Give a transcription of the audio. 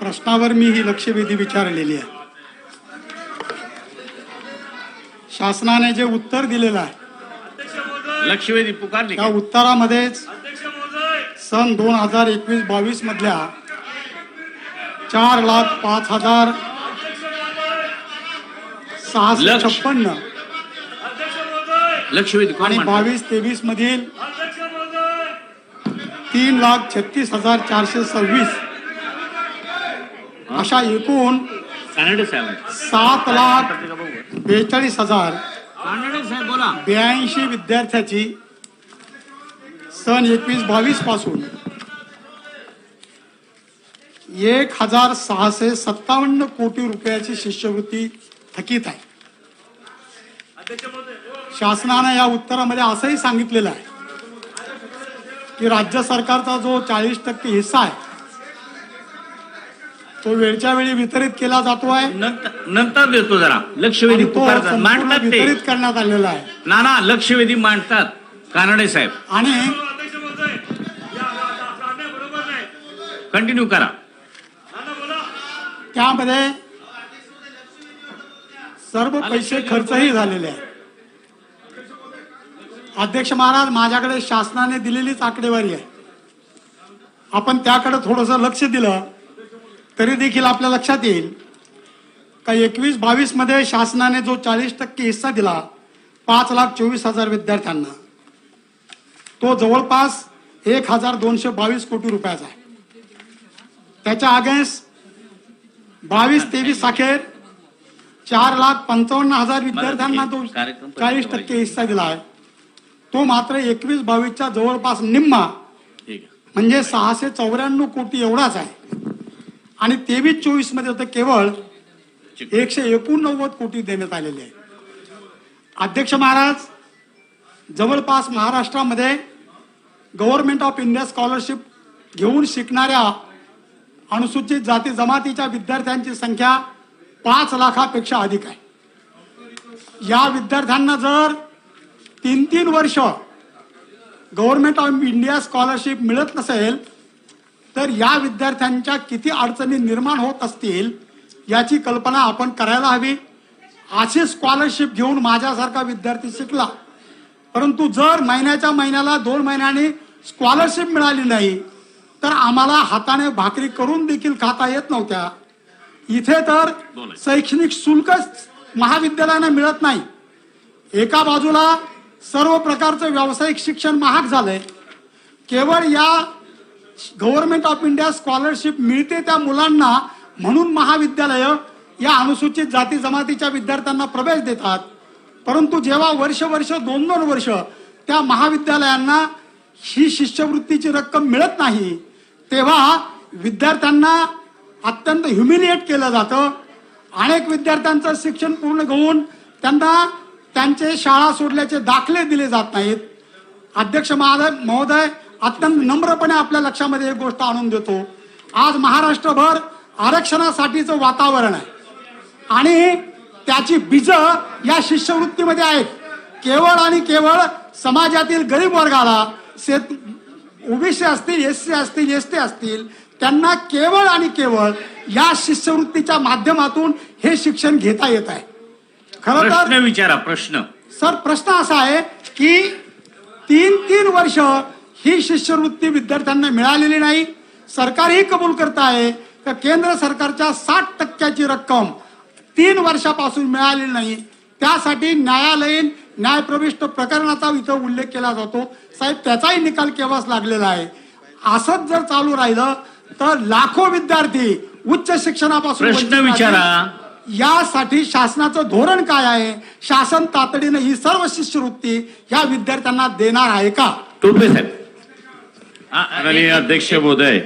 प्रश्नावर मी ही लक्षवेधी विचारलेली आहे शासनाने जे उत्तर दिलेलं आहे लक्षवेधी पुकारली त्या? उत्तरामध्येच सन दोन हजार एकवीस बावीस मधल्या चार लाख पाच हजार सहाशे. छप्पन्न आणि? बावीस तेवीस मधील तीन लाख छत्तीस हजार चारशे सव्वीस. अशा एकूण सात लाख बेचाळीस हजार ब्याऐंशी विद्यार्थ्याची सन एकवीस बावीसपासून एक हजार सहाशे सत्तावन्न कोटी रुपयाची शिष्यवृत्ती थकीत आहे. शासनानं या उत्तरामध्ये असंही सांगितलेलं आहे. की राज्य सरकारचा जो चाळीस टक्के हिस्सा आहे तो वेळच्या वेळी वितरित केला जातो आहे नंतर नंतर देतो जरा. लक्षवेधी आणि तो पुकारतात. संपूर्ण मांडतात ते. वितरित करण्यात आलेला आहे. ना ना लक्षवेधी मांडतात. कानडे साहेब. आणि कंटिन्यू करा. त्यामध्ये सर्व पैसे खर्चही झालेले आहेत. अध्यक्ष महाराज माझ्याकडे शासनाने दिलेलीच आकडेवारी आहे. आपण त्याकडे थोडस लक्ष दिलं तरी देखील आपल्या लक्षात येईल. का एकवीस बावीसमध्ये शासनाने जो चाळीस टक्के हिस्सा दिला पाच लाख चोवीस हजार विद्यार्थ्यांना. तो जवळपास एक हजार दोनशे बावीस कोटी रुपयाचा आहे. त्याच्या अगेन्स्ट बावीस तेवीस अखेर चार लाख पंचावन्न हजार विद्यार्थ्यांना तो चाळीस टक्के हिस्सा दिला आहे. तो मात्र एकवीस बावीसच्या जवळपास निम्मा. म्हणजे सहाशे चौऱ्याण्णव कोटी एवढाच आहे. आणि तेवीस चोवीसमध्ये तर केवळ एकशे एकोणनव्वद कोटी देण्यात आलेले आहे अध्यक्ष महाराज जवळपास महाराष्ट्रामध्ये गव्हर्नमेंट ऑफ इंडिया स्कॉलरशिप घेऊन शिकणाऱ्या अनुसूचित जाती जमातीच्या विद्यार्थ्यांची संख्या पाच लाखापेक्षा अधिक आहे. या विद्यार्थ्यांना जर तीन तीन वर्ष गव्हर्नमेंट ऑफ इंडिया स्कॉलरशिप मिळत नसेल तर या विद्यार्थ्यांच्या किती अडचणी निर्माण होत असतील याची कल्पना आपण करायला हवी. अशी स्कॉलरशिप घेऊन माझ्यासारखा विद्यार्थी शिकला. परंतु जर महिन्याच्या महिन्याला दोन महिन्यांनी स्कॉलरशिप मिळाली नाही तर आम्हाला हाताने भाकरी करून देखील खाता येत नव्हत्या. इथे तर शैक्षणिक शुल्कच महाविद्यालयानं मिळत नाही. एका बाजूला सर्व प्रकारचं व्यावसायिक शिक्षण महाग झालंय. केवळ या गव्हर्नमेंट ऑफ इंडिया स्कॉलरशिप मिळते त्या मुलांना म्हणून महाविद्यालय या अनुसूचित जाती जमातीच्या विद्यार्थ्यांना प्रवेश देतात. परंतु जेव्हा वर्ष वर्ष दोन दोन वर्ष त्या महाविद्यालयांना ही शिष्यवृत्तीची रक्कम मिळत नाही तेव्हा विद्यार्थ्यांना अत्यंत ह्युमिलिएट केलं जातं. अनेक विद्यार्थ्यांचं शिक्षण पूर्ण घेऊन त्यांना त्यांचे शाळा सोडल्याचे दाखले दिले जात नाहीत. अध्यक्ष महोदय महोदय अत्यंत नम्रपणे आपल्या लक्षामध्ये एक गोष्ट आणून देतो. आज महाराष्ट्रभर आरक्षणासाठीचं वातावरण आहे. आणि त्याची बीज या शिष्यवृत्तीमध्ये आहेत. केवळ आणि केवळ समाजातील गरीब वर्गाला शेत ओबीसी असतील एस सी असतील एस टी असतील त्यांना केवळ आणि केवळ या शिष्यवृत्तीच्या माध्यमातून हे शिक्षण घेता येत आहे. खरं तर प्रश्न विचारा प्रश्न. सर प्रश्न असा आहे की तीन तीन वर्ष ही शिष्यवृत्ती विद्यार्थ्यांना मिळालेली नाही. सरकारही कबूल करत आहे का केंद्र सरकारच्या साठ टक्क्याची रक्कम तीन वर्षापासून मिळालेली नाही. त्यासाठी न्यायालयीन न्यायप्रविष्ट प्रकरणाचा इथं उल्लेख केला जातो. साहेब त्याचाही निकाल केव्हाच लागलेला आहे? असंच जर चालू राहिलं तर लाखो विद्यार्थी उच्च शिक्षणापासून प्रश्न वंचित राहतील. विचारा. यासाठी शासनाचं धोरण काय आहे? शासन तातडीने ही सर्व शिष्यवृत्ती या विद्यार्थ्यांना देणार आहे का? टोपे साहेब. अध्यक्ष महोदय